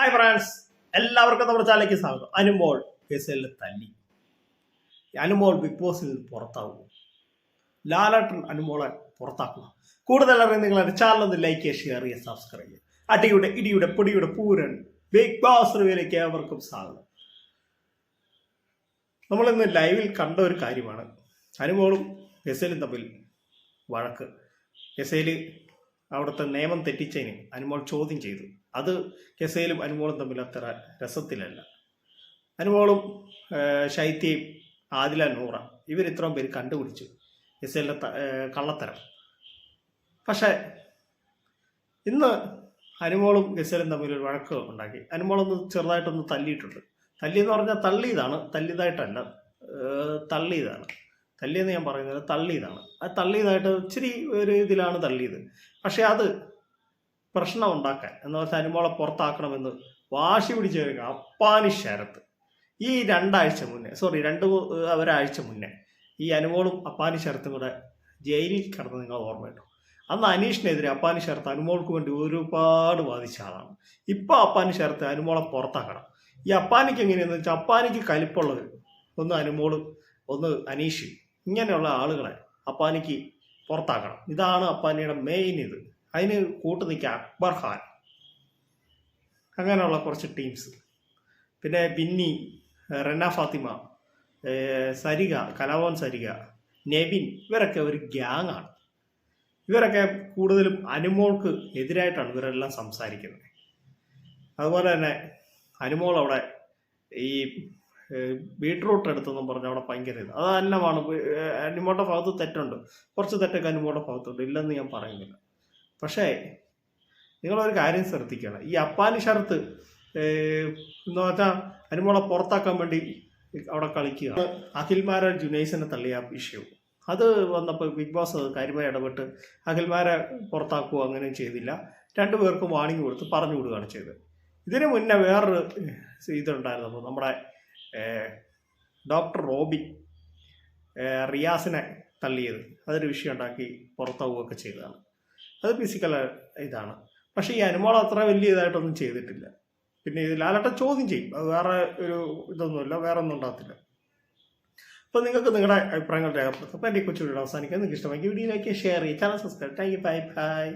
Hi France എല്ലാവർക്കും നമ്മുടെ ചാനലിലേക്ക് സ്വാഗതം. അനുമോൾ കേസിൽ തല്ലി. അനുമോൾ ബിഗ് ബോസിൽ നിന്ന് പുറത്താവും. ലാലാട്ടൻ അനുമോളെ പുറത്താക്കുക കൂടുതൽ അറിയാൻ നിങ്ങൾ ചാനൽ ഒന്ന് ലൈക്ക് ചെയ്യുക ഷെയർ ചെയ്യുക സബ്സ്ക്രൈബ് ചെയ്യുക. അടിയുടെ ഇടിയുടെ പൊടിയുടെ പൂരൻ ബിഗ് ബോസ് റിവ്യൂലേക്ക് ഏവർക്കും സ്വാഗതം. നമ്മളിന്ന് ലൈവിൽ കണ്ട ഒരു കാര്യമാണ്. അനുമോളും ഗസേലും തമ്മിൽ വഴക്ക്. ഗസേൽ അവിടുത്തെ നിയമം തെറ്റിച്ചതിന് അനുമോൾ ചോദ്യം ചെയ്തു. അത് കെസയിലും അനുമോളും തമ്മിൽ അത്ര രസത്തിലല്ല. അനുമോളും ശൈത്യയും ആദില നൂറ ഇവർ ഇത്രയും പേര് കണ്ടുപിടിച്ചു. കെസയിലെ കള്ളത്തരം. പക്ഷേ ഇന്ന് അനുമോളും ഗസലും തമ്മിൽ ഒരു വഴക്ക് ഉണ്ടാക്കി. അനുമോളൊന്ന് ചെറുതായിട്ടൊന്ന് തല്ലിയിട്ടുണ്ട്. തല്ലിയെന്ന് പറഞ്ഞാൽ തള്ളിയതാണ്. തല്ലിയതായിട്ടല്ല തള്ളിയതാണ്. തല്ലിയെന്ന് ഞാൻ പറയുന്നത് തള്ളിയതാണ്. അത് തള്ളിയതായിട്ട് ഇച്ചിരി ഒരു ഇതിലാണ് തള്ളിയത്. പക്ഷേ അത് പ്രശ്നം ഉണ്ടാക്കാൻ എന്ന് പറഞ്ഞാൽ അനുമോളെ പുറത്താക്കണമെന്ന് വാശി പിടിച്ച് കഴിഞ്ഞാൽ അപ്പാനി ശരത്ത്. ഈ രണ്ടാഴ്ച മുന്നേ സോറി രണ്ട് ഒരാഴ്ച മുന്നേ ഈ അനുമോളും അപ്പാനി ശരത്തും കൂടെ ജയിലിൽ കിടന്ന് നിങ്ങൾ ഓർമ്മയുണ്ടോ അന്ന് അനീഷിനെതിരെ അപ്പാനി ശരത്ത് അനുമോൾക്ക് വേണ്ടി ഒരുപാട് വാദിച്ച ആളാണ്. ഇപ്പോൾ അപ്പാനി ശരത്ത് അനുമോളെ പുറത്താക്കണം. ഈ അപ്പാനിക്ക് എങ്ങനെയാണെന്ന് വെച്ചാൽ അപ്പാനിക്ക് കലിപ്പുള്ളവർ ഒന്ന് അനുമോളും ഒന്ന് അനീഷ്. ഇങ്ങനെയുള്ള ആളുകളെ അപ്പാനിക്ക് പുറത്താക്കണം. ഇതാണ് അപ്പാനിയുടെ മെയിൻ ഇത്. അതിന് കൂട്ടു നിൽക്കുക അക്ബർ ഖാൻ. അങ്ങനെയുള്ള കുറച്ച് ടീംസ് പിന്നെ ബിന്നി റെന ഫാത്തിമ സരിക കലാവോൻ സരിക നെവിൻ ഇവരൊക്കെ ഒരു ഗ്യാങ് ആണ്. ഇവരൊക്കെ കൂടുതലും അനുമോൾക്ക് എതിരായിട്ടാണ് ഇവരെല്ലാം സംസാരിക്കുന്നത്. അതുപോലെ തന്നെ അനുമോൾ അവിടെ ഈ ബീട്രൂട്ട് എടുത്തെന്നും പറഞ്ഞ് അവിടെ ഭയങ്കര ഇത്. അത് അന്നമാണ് അനിമോട്ട ഭാഗത്ത് തെറ്റുണ്ട്. കുറച്ച് തെറ്റൊക്കെ അനിമോട്ട ഭാഗത്തുണ്ട്. ഇല്ലെന്ന് ഞാൻ പറയുന്നില്ല. പക്ഷേ നിങ്ങളൊരു കാര്യം ശ്രദ്ധിക്കണം. ഈ അപ്പാലി ഷർത്ത് എന്ന് വെച്ചാൽ അനിമോളെ പുറത്താക്കാൻ വേണ്ടി അവിടെ കളിക്കുക അഖിൽമാരെ ജുനൈസിനെ തള്ളിയ വിഷയവും അത് വന്നപ്പോൾ ബിഗ് ബോസ് കാര്യമായി ഇടപെട്ട് അഖിൽമാരെ പുറത്താക്കുകയോ അങ്ങനെ ചെയ്തില്ല. രണ്ടു പേർക്കും വാണിംഗ് കൊടുത്ത് പറഞ്ഞു വിടുകയാണ് ചെയ്തത്. ഇതിനു മുന്നേ വേറൊരു ഇതുണ്ടായിരുന്നു. നമ്മുടെ ഡോക്ടർ റോബി റിയാസിനെ തള്ളിയത്. അതൊരു വിഷയം ഉണ്ടാക്കി പുറത്താവുകയൊക്കെ ചെയ്തതാണ്. അത് ഫിസിക്കൽ ഇതാണ്. പക്ഷേ ഈ അനുമോൾ അത്ര വലിയ ഇതായിട്ടൊന്നും ചെയ്തിട്ടില്ല. പിന്നെ ഇത് ലാലട്ട ചോദ്യം ചെയ്യും. അത് വേറെ ഒരു ഇതൊന്നുമില്ല വേറെ ഒന്നും ഉണ്ടാകത്തില്ല. അപ്പോൾ നിങ്ങൾക്ക് നിങ്ങളുടെ അഭിപ്രായങ്ങൾ രേഖപ്പെടുത്തും. അപ്പോൾ എന്റെ കൊച്ചു വീഡിയോ അവസാനിക്കാൻ നിങ്ങൾക്ക് ഇഷ്ടമെങ്കിൽ വീഡിയോയിലേക്ക് ഷെയർ ചെയ്യുക. Channel subscribe thank you bye bye